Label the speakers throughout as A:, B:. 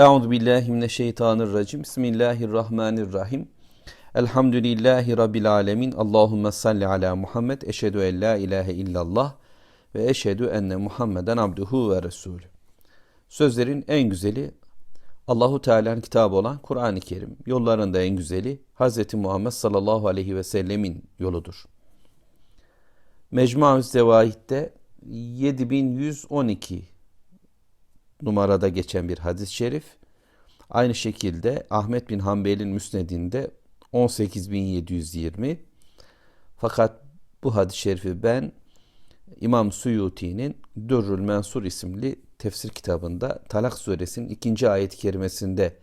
A: Euzu billahi mineşşeytanirracim. Bismillahirrahmanirrahim. Elhamdülillahi rabbil alamin. Allahumme salli ala Muhammed. Eşhedü en la ilahe illallah ve eşhedü enne Muhammeden abduhu ve resulü. Sözlerin en güzeli Allahu Teala'nın kitabı olan Kur'an-ı Kerim. Yollarında en güzeli Hz. Muhammed sallallahu aleyhi ve sellemin yoludur. Mecmuaü Zevahid'de 7112 numarada geçen bir hadis-i şerif. Aynı şekilde Ahmet bin Hanbel'in müsnedinde 18720. Fakat bu hadis-i şerifi ben İmam Suyuti'nin Dürrül Mensur isimli tefsir kitabında Talak suresinin ikinci ayet-i kerimesinde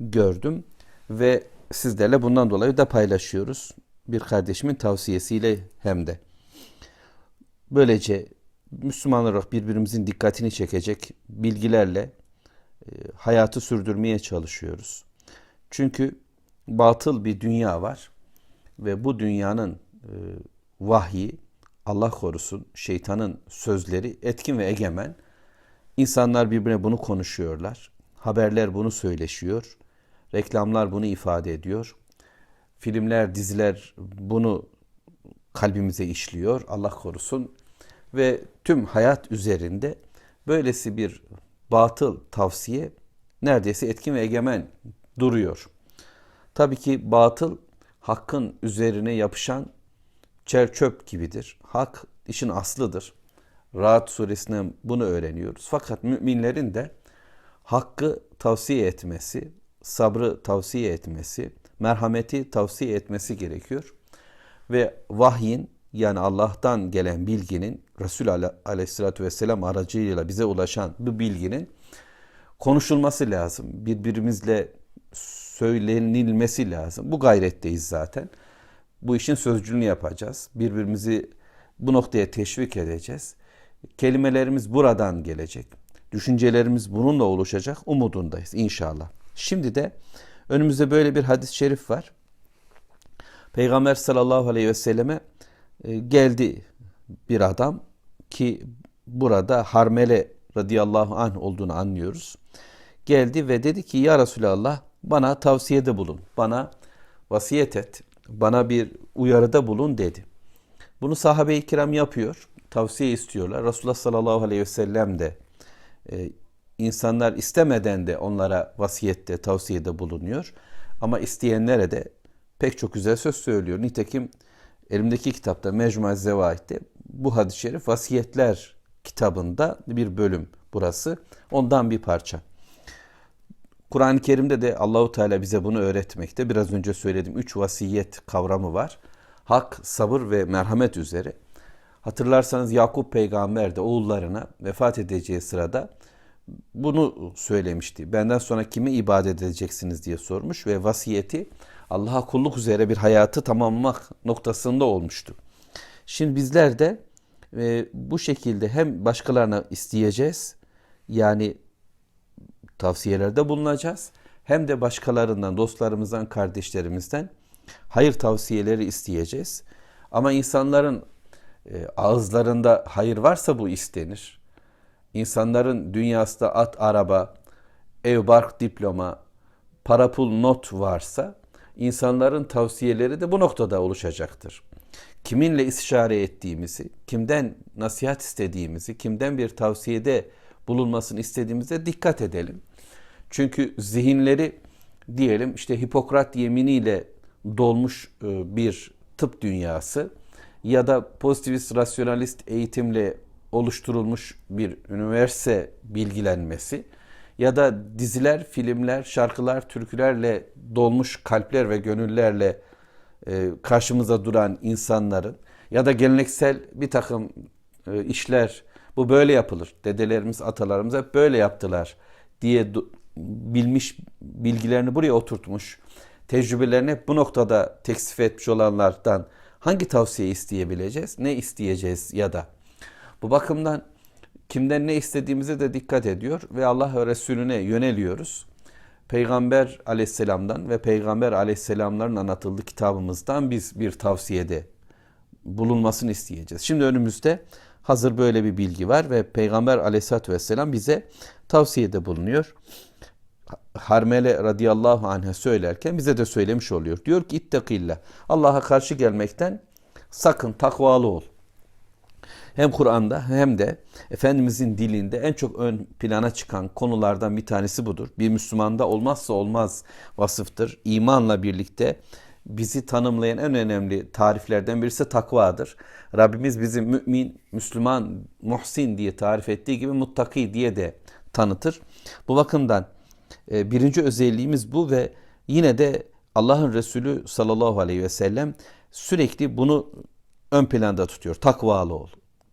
A: gördüm ve sizlerle bundan dolayı da paylaşıyoruz. Bir kardeşimin tavsiyesiyle hem de. Böylece Müslüman olarak birbirimizin dikkatini çekecek bilgilerle e, hayatı sürdürmeye çalışıyoruz. Çünkü batıl bir dünya var ve bu dünyanın e, vahyi, Allah korusun, şeytanın sözleri etkin ve egemen. İnsanlar birbirine bunu konuşuyorlar. Haberler bunu söyleşiyor. Reklamlar bunu ifade ediyor. Filmler, diziler bunu kalbimize işliyor. Allah korusun ve tüm hayat üzerinde böylesi bir batıl tavsiye neredeyse etkin ve egemen duruyor. Tabii ki batıl hakkın üzerine yapışan çerçöp gibidir. Hak işin aslıdır. Rahat suresinden bunu öğreniyoruz. Fakat müminlerin de hakkı tavsiye etmesi, sabrı tavsiye etmesi, merhameti tavsiye etmesi gerekiyor. Ve vahyin yani Allah'tan gelen bilginin Resul aleyhissalatü vesselam aracıyla bize ulaşan bu bilginin konuşulması lazım. Birbirimizle söylenilmesi lazım. Bu gayretteyiz zaten. Bu işin sözcülüğünü yapacağız. Birbirimizi bu noktaya teşvik edeceğiz. Kelimelerimiz buradan gelecek. Düşüncelerimiz bununla oluşacak. Umudundayız inşallah. Şimdi de önümüzde böyle bir hadis-i şerif var. Peygamber sallallahu aleyhi ve selleme geldi bir adam ki burada Harmele radıyallahu anh olduğunu anlıyoruz. Geldi ve dedi ki ya Resulallah bana tavsiyede bulun. Bana vasiyet et. Bana bir uyarıda bulun dedi. Bunu sahabe-i kiram yapıyor. Tavsiye istiyorlar. Resulullah sallallahu aleyhi ve sellem de e, insanlar istemeden de onlara vasiyette, tavsiyede bulunuyor. Ama isteyenlere de pek çok güzel söz söylüyor. Nitekim elimdeki kitapta Mecmua Zevahid'de bu hadis-i şerif vasiyetler kitabında bir bölüm burası. Ondan bir parça. Kur'an-ı Kerim'de de Allahu Teala bize bunu öğretmekte. Biraz önce söyledim. Üç vasiyet kavramı var. Hak, sabır ve merhamet üzere. Hatırlarsanız Yakup peygamber de oğullarına vefat edeceği sırada bunu söylemişti. Benden sonra kimi ibadet edeceksiniz diye sormuş ve vasiyeti Allah'a kulluk üzere bir hayatı tamamlamak noktasında olmuştu. Şimdi bizler de e, bu şekilde hem başkalarına isteyeceğiz yani tavsiyelerde bulunacağız hem de başkalarından, dostlarımızdan, kardeşlerimizden hayır tavsiyeleri isteyeceğiz. Ama insanların e, ağızlarında hayır varsa bu istenir. İnsanların dünyasında at, araba, ev, bark, diploma, para, pul, not varsa insanların tavsiyeleri de bu noktada oluşacaktır. Kiminle istişare ettiğimizi, kimden nasihat istediğimizi, kimden bir tavsiyede bulunmasını istediğimize dikkat edelim. Çünkü zihinleri diyelim işte Hipokrat yeminiyle dolmuş e, bir tıp dünyası ya da pozitivist rasyonalist eğitimle oluşturulmuş bir üniversite bilgilenmesi ya da diziler, filmler, şarkılar, türkülerle dolmuş kalpler ve gönüllerle e, karşımıza duran insanların ya da geleneksel bir takım e, işler bu böyle yapılır. Dedelerimiz, atalarımız hep böyle yaptılar diye bilmiş bilgilerini buraya oturtmuş. Tecrübelerini bu noktada teksif etmiş olanlardan hangi tavsiye isteyebileceğiz? Ne isteyeceğiz ya da? Bu bakımdan kimden ne istediğimize de dikkat ediyor ve Allah ve Resulüne yöneliyoruz. Peygamber aleyhisselamdan ve Peygamber aleyhisselamların anlatıldığı kitabımızdan biz bir tavsiyede bulunmasını isteyeceğiz. Şimdi önümüzde hazır böyle bir bilgi var ve Peygamber aleyhissalatü vesselam bize tavsiyede bulunuyor. Harmele radıyallahu anh'a söylerken bize de söylemiş oluyor. Diyor ki ittakillah. Allah'a karşı gelmekten sakın takvalı ol. Hem Kur'an'da hem de Efendimizin dilinde en çok ön plana çıkan konulardan bir tanesi budur. Bir Müslümanda olmazsa olmaz vasıftır. İmanla birlikte bizi tanımlayan en önemli tariflerden birisi takvadır. Rabbimiz bizi mümin, Müslüman, muhsin diye tarif ettiği gibi muttaki diye de tanıtır. Bu bakımdan e, birinci özelliğimiz bu ve yine de Allah'ın Resulü sallallahu aleyhi ve sellem sürekli bunu ön planda tutuyor. Takvalı ol.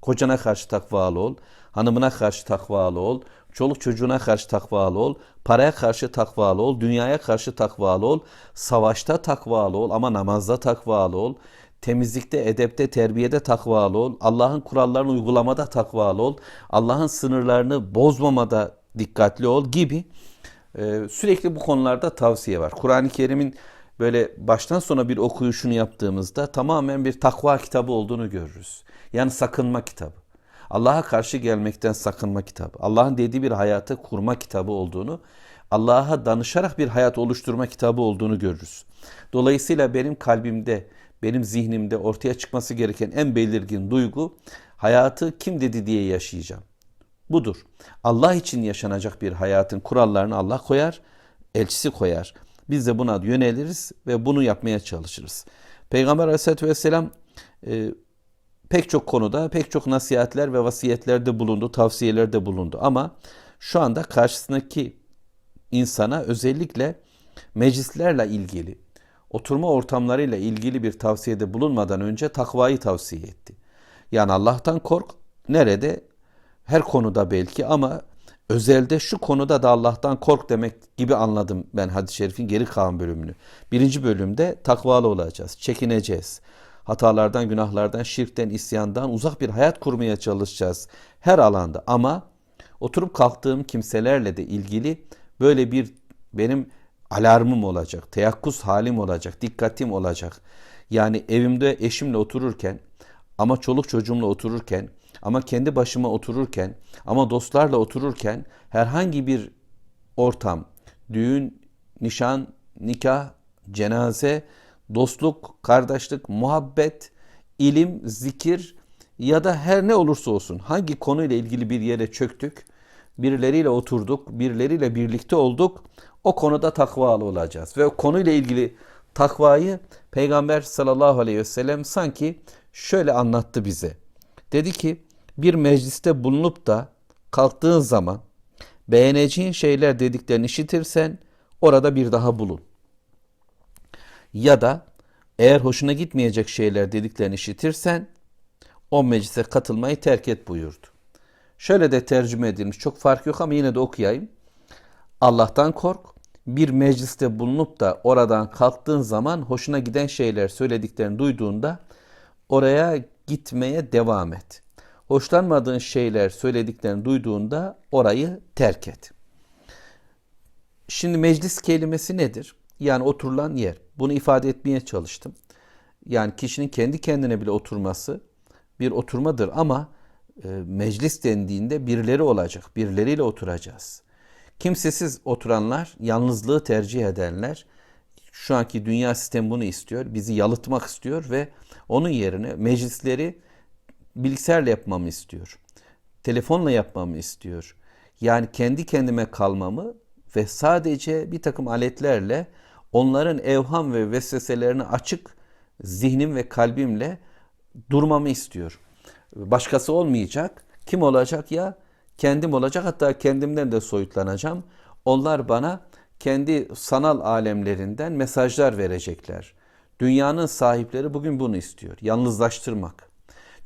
A: Kocana karşı takvalı ol. Hanımına karşı takvalı ol. Çoluk çocuğuna karşı takvalı ol. Paraya karşı takvalı ol. Dünyaya karşı takvalı ol. Savaşta takvalı ol ama namazda takvalı ol. Temizlikte, edepte, terbiyede takvalı ol. Allah'ın kurallarını uygulamada takvalı ol. Allah'ın sınırlarını bozmamada dikkatli ol gibi sürekli bu konularda tavsiye var. Kur'an-ı Kerim'in böyle baştan sona bir okuyuşunu yaptığımızda tamamen bir takva kitabı olduğunu görürüz. Yani sakınma kitabı. Allah'a karşı gelmekten sakınma kitabı. Allah'ın dediği bir hayatı kurma kitabı olduğunu, Allah'a danışarak bir hayat oluşturma kitabı olduğunu görürüz. Dolayısıyla benim kalbimde, benim zihnimde ortaya çıkması gereken en belirgin duygu hayatı kim dedi diye yaşayacağım. Budur. Allah için yaşanacak bir hayatın kurallarını Allah koyar, elçisi koyar. Biz de buna yöneliriz ve bunu yapmaya çalışırız. Peygamber aleyhissalatü vesselam e, pek çok konuda pek çok nasihatler ve vasiyetlerde bulundu, tavsiyelerde bulundu. Ama şu anda karşısındaki insana özellikle meclislerle ilgili, oturma ortamlarıyla ilgili bir tavsiyede bulunmadan önce takvayı tavsiye etti. Yani Allah'tan kork, nerede? Her konuda belki ama özelde şu konuda da Allah'tan kork demek gibi anladım ben hadis-i şerifin geri kalan bölümünü. Birinci bölümde takvalı olacağız, çekineceğiz. Hatalardan, günahlardan, şirkten, isyandan uzak bir hayat kurmaya çalışacağız her alanda. Ama oturup kalktığım kimselerle de ilgili böyle bir benim alarmım olacak, teyakkuz halim olacak, dikkatim olacak. Yani evimde eşimle otururken ama çoluk çocuğumla otururken ama kendi başıma otururken ama dostlarla otururken herhangi bir ortam, düğün, nişan, nikah, cenaze, dostluk, kardeşlik, muhabbet, ilim, zikir ya da her ne olursa olsun hangi konuyla ilgili bir yere çöktük, birileriyle oturduk, birileriyle birlikte olduk, o konuda takvalı olacağız. Ve o konuyla ilgili takvayı Peygamber sallallahu aleyhi ve sellem sanki şöyle anlattı bize. Dedi ki bir mecliste bulunup da kalktığın zaman beğeneceğin şeyler dediklerini işitirsen orada bir daha bulun. Ya da eğer hoşuna gitmeyecek şeyler dediklerini işitirsen o meclise katılmayı terk et buyurdu. Şöyle de tercüme edilmiş çok fark yok ama yine de okuyayım. Allah'tan kork. Bir mecliste bulunup da oradan kalktığın zaman hoşuna giden şeyler söylediklerini duyduğunda oraya gitmeye devam et hoşlanmadığın şeyler söylediklerini duyduğunda orayı terk et. Şimdi meclis kelimesi nedir? Yani oturulan yer. Bunu ifade etmeye çalıştım. Yani kişinin kendi kendine bile oturması bir oturmadır ama e, meclis dendiğinde birileri olacak. Birileriyle oturacağız. Kimsesiz oturanlar, yalnızlığı tercih edenler, şu anki dünya sistemi bunu istiyor. Bizi yalıtmak istiyor ve onun yerine meclisleri bilgisayarla yapmamı istiyor. Telefonla yapmamı istiyor. Yani kendi kendime kalmamı ve sadece bir takım aletlerle onların evham ve vesveselerini açık zihnim ve kalbimle durmamı istiyor. Başkası olmayacak. Kim olacak ya? Kendim olacak. Hatta kendimden de soyutlanacağım. Onlar bana kendi sanal alemlerinden mesajlar verecekler. Dünyanın sahipleri bugün bunu istiyor. Yalnızlaştırmak.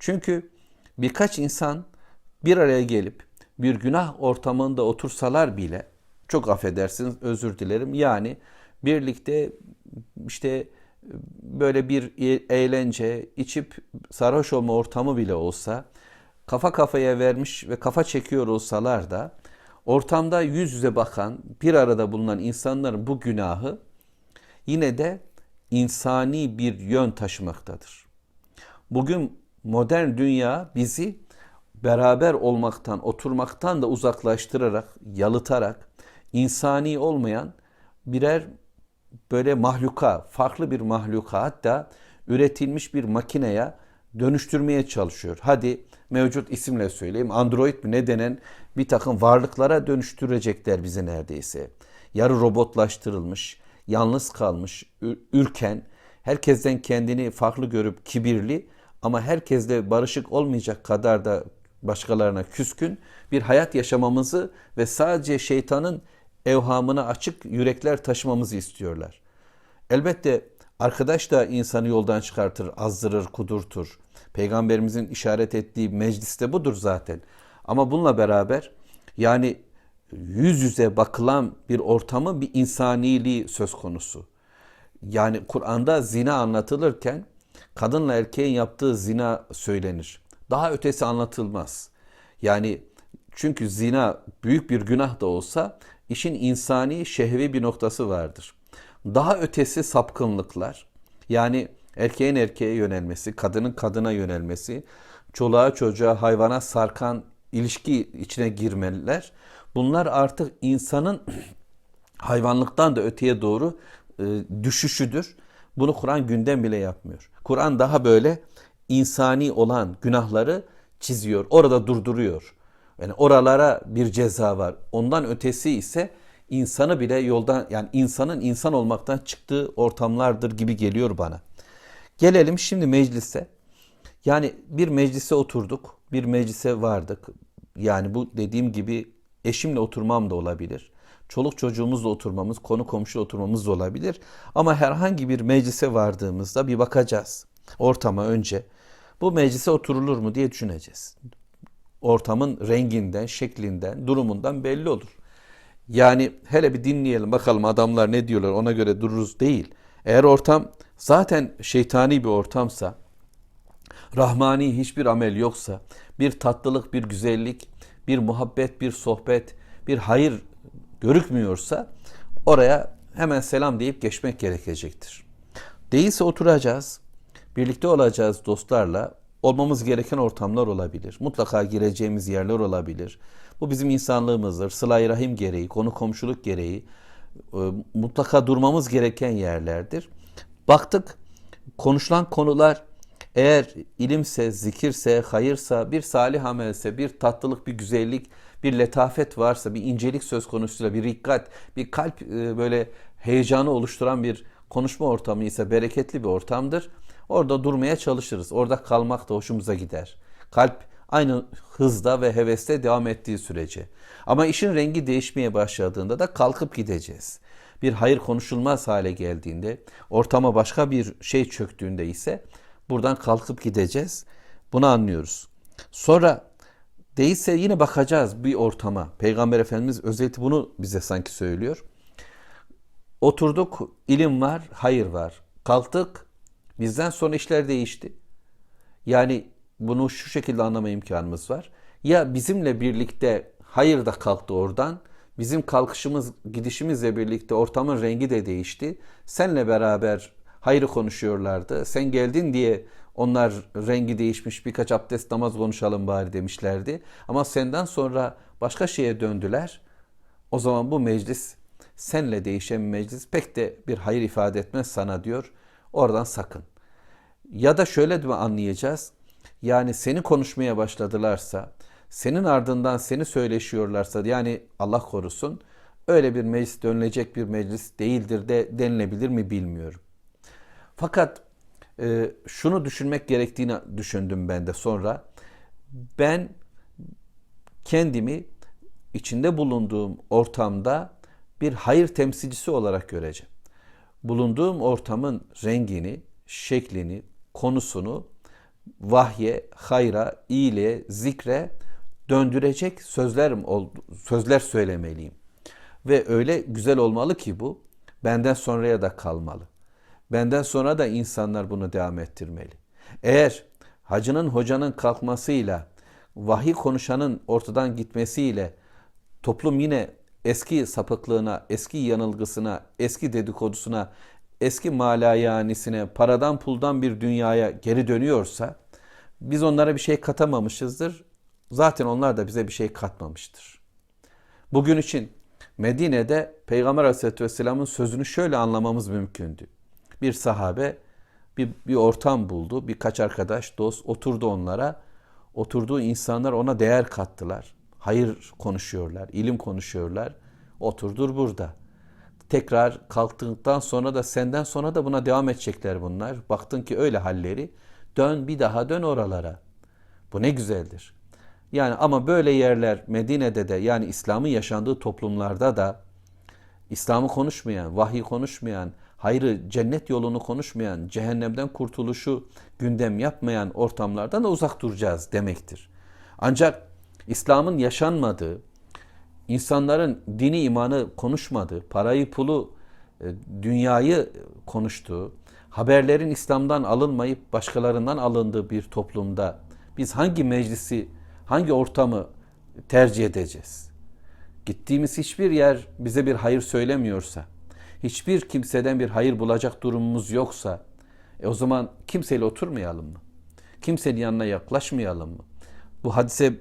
A: Çünkü birkaç insan bir araya gelip bir günah ortamında otursalar bile çok affedersiniz özür dilerim yani birlikte işte böyle bir eğlence içip sarhoş olma ortamı bile olsa kafa kafaya vermiş ve kafa çekiyor olsalar da ortamda yüz yüze bakan bir arada bulunan insanların bu günahı yine de insani bir yön taşımaktadır. Bugün modern dünya bizi beraber olmaktan, oturmaktan da uzaklaştırarak, yalıtarak, insani olmayan birer böyle mahluka, farklı bir mahluka hatta üretilmiş bir makineye dönüştürmeye çalışıyor. Hadi mevcut isimle söyleyeyim. Android mi ne denen bir takım varlıklara dönüştürecekler bizi neredeyse. Yarı robotlaştırılmış, yalnız kalmış, ürken, herkesten kendini farklı görüp kibirli ama herkesle barışık olmayacak kadar da başkalarına küskün bir hayat yaşamamızı ve sadece şeytanın evhamına açık yürekler taşımamızı istiyorlar. Elbette arkadaş da insanı yoldan çıkartır, azdırır, kudurtur. Peygamberimizin işaret ettiği mecliste budur zaten. Ama bununla beraber yani yüz yüze bakılan bir ortamı bir insaniliği söz konusu. Yani Kur'an'da zina anlatılırken kadınla erkeğin yaptığı zina söylenir. Daha ötesi anlatılmaz. Yani çünkü zina büyük bir günah da olsa işin insani şehvi bir noktası vardır. Daha ötesi sapkınlıklar. Yani erkeğin erkeğe yönelmesi, kadının kadına yönelmesi, çoluğa çocuğa hayvana sarkan ilişki içine girmeler. Bunlar artık insanın hayvanlıktan da öteye doğru e, düşüşüdür. Bunu Kur'an gündem bile yapmıyor. Kur'an daha böyle insani olan günahları çiziyor. Orada durduruyor. Yani oralara bir ceza var. Ondan ötesi ise insanı bile yoldan yani insanın insan olmaktan çıktığı ortamlardır gibi geliyor bana. Gelelim şimdi meclise. Yani bir meclise oturduk, bir meclise vardık. Yani bu dediğim gibi eşimle oturmam da olabilir. Çoluk çocuğumuzla oturmamız, konu komşuyla oturmamız da olabilir. Ama herhangi bir meclise vardığımızda bir bakacağız. Ortama önce bu meclise oturulur mu diye düşüneceğiz. Ortamın renginden, şeklinden, durumundan belli olur. Yani hele bir dinleyelim bakalım adamlar ne diyorlar ona göre dururuz değil. Eğer ortam zaten şeytani bir ortamsa, rahmani hiçbir amel yoksa, bir tatlılık, bir güzellik, bir muhabbet, bir sohbet, bir hayır görükmüyorsa oraya hemen selam deyip geçmek gerekecektir. Değilse oturacağız, birlikte olacağız dostlarla, olmamız gereken ortamlar olabilir. Mutlaka gireceğimiz yerler olabilir. Bu bizim insanlığımızdır. Sıla-i Rahim gereği, konu komşuluk gereği e, mutlaka durmamız gereken yerlerdir. Baktık konuşulan konular eğer ilimse, zikirse, hayırsa, bir salih amelse, bir tatlılık, bir güzellik, bir letafet varsa, bir incelik söz konusuyla, bir dikkat, bir kalp e, böyle heyecanı oluşturan bir konuşma ortamı ise bereketli bir ortamdır. Orada durmaya çalışırız. Orada kalmak da hoşumuza gider. Kalp aynı hızda ve heveste devam ettiği sürece. Ama işin rengi değişmeye başladığında da kalkıp gideceğiz. Bir hayır konuşulmaz hale geldiğinde, ortama başka bir şey çöktüğünde ise buradan kalkıp gideceğiz. Bunu anlıyoruz. Sonra değilse yine bakacağız bir ortama. Peygamber Efendimiz özellikle bunu bize sanki söylüyor. Oturduk, ilim var, hayır var. Kalktık, bizden sonra işler değişti. Yani bunu şu şekilde anlama imkanımız var. Ya bizimle birlikte hayır da kalktı oradan. Bizim kalkışımız, gidişimizle birlikte ortamın rengi de değişti. Senle beraber hayrı konuşuyorlardı. Sen geldin diye onlar rengi değişmiş birkaç abdest namaz konuşalım bari demişlerdi. Ama senden sonra başka şeye döndüler. O zaman bu meclis senle değişen meclis pek de bir hayır ifade etmez sana diyor. Oradan sakın. Ya da şöyle de anlayacağız. Yani seni konuşmaya başladılarsa, senin ardından seni söyleşiyorlarsa yani Allah korusun öyle bir meclis dönülecek bir meclis değildir de denilebilir mi bilmiyorum. Fakat e, şunu düşünmek gerektiğini düşündüm ben de sonra. Ben kendimi içinde bulunduğum ortamda bir hayır temsilcisi olarak göreceğim. Bulunduğum ortamın rengini, şeklini, konusunu vahye, hayra, iyiliğe, zikre döndürecek sözler sözler söylemeliyim. Ve öyle güzel olmalı ki bu benden sonraya da kalmalı. Benden sonra da insanlar bunu devam ettirmeli. Eğer hacının hocanın kalkmasıyla, vahiy konuşanın ortadan gitmesiyle toplum yine eski sapıklığına, eski yanılgısına, eski dedikodusuna, eski malayanisine, paradan puldan bir dünyaya geri dönüyorsa biz onlara bir şey katamamışızdır. Zaten onlar da bize bir şey katmamıştır. Bugün için Medine'de Peygamber Aleyhisselatü Vesselam'ın sözünü şöyle anlamamız mümkündü. Bir sahabe bir, bir ortam buldu. Birkaç arkadaş, dost oturdu onlara. Oturduğu insanlar ona değer kattılar. Hayır konuşuyorlar, ilim konuşuyorlar. Oturdur burada. Tekrar kalktıktan sonra da senden sonra da buna devam edecekler bunlar. Baktın ki öyle halleri. Dön bir daha dön oralara. Bu ne güzeldir. Yani ama böyle yerler Medine'de de yani İslam'ın yaşandığı toplumlarda da İslam'ı konuşmayan, vahyi konuşmayan, hayrı, cennet yolunu konuşmayan, cehennemden kurtuluşu gündem yapmayan ortamlardan da uzak duracağız demektir. Ancak İslam'ın yaşanmadığı, insanların dini imanı konuşmadığı, parayı pulu, e, dünyayı konuştuğu, haberlerin İslam'dan alınmayıp başkalarından alındığı bir toplumda biz hangi meclisi, hangi ortamı tercih edeceğiz? Gittiğimiz hiçbir yer bize bir hayır söylemiyorsa, hiçbir kimseden bir hayır bulacak durumumuz yoksa, e o zaman kimseyle oturmayalım mı? Kimsenin yanına yaklaşmayalım mı? Bu hadise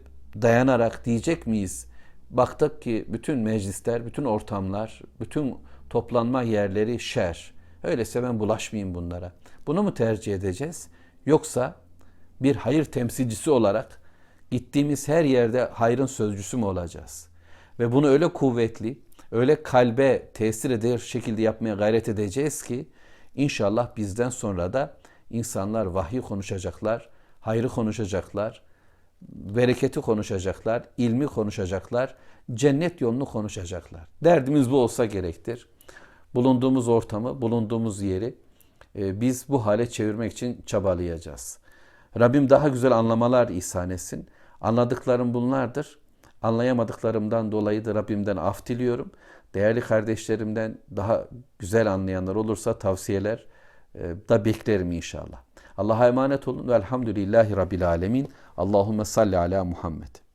A: dayanarak diyecek miyiz? Baktık ki bütün meclisler, bütün ortamlar, bütün toplanma yerleri şer. Öyleyse ben bulaşmayayım bunlara. Bunu mu tercih edeceğiz? Yoksa bir hayır temsilcisi olarak gittiğimiz her yerde hayrın sözcüsü mü olacağız? Ve bunu öyle kuvvetli, öyle kalbe tesir eder şekilde yapmaya gayret edeceğiz ki inşallah bizden sonra da insanlar vahyi konuşacaklar, hayrı konuşacaklar, bereketi konuşacaklar, ilmi konuşacaklar, cennet yolunu konuşacaklar. Derdimiz bu olsa gerektir. Bulunduğumuz ortamı, bulunduğumuz yeri e, biz bu hale çevirmek için çabalayacağız. Rabbim daha güzel anlamalar ihsan etsin. Anladıklarım bunlardır. Anlayamadıklarımdan dolayı da Rabbimden af diliyorum. Değerli kardeşlerimden daha güzel anlayanlar olursa tavsiyeler e, da beklerim inşallah. Allah'a emanet olun ve elhamdülillahi rabbil alemin. Allahümme salli ala Muhammed.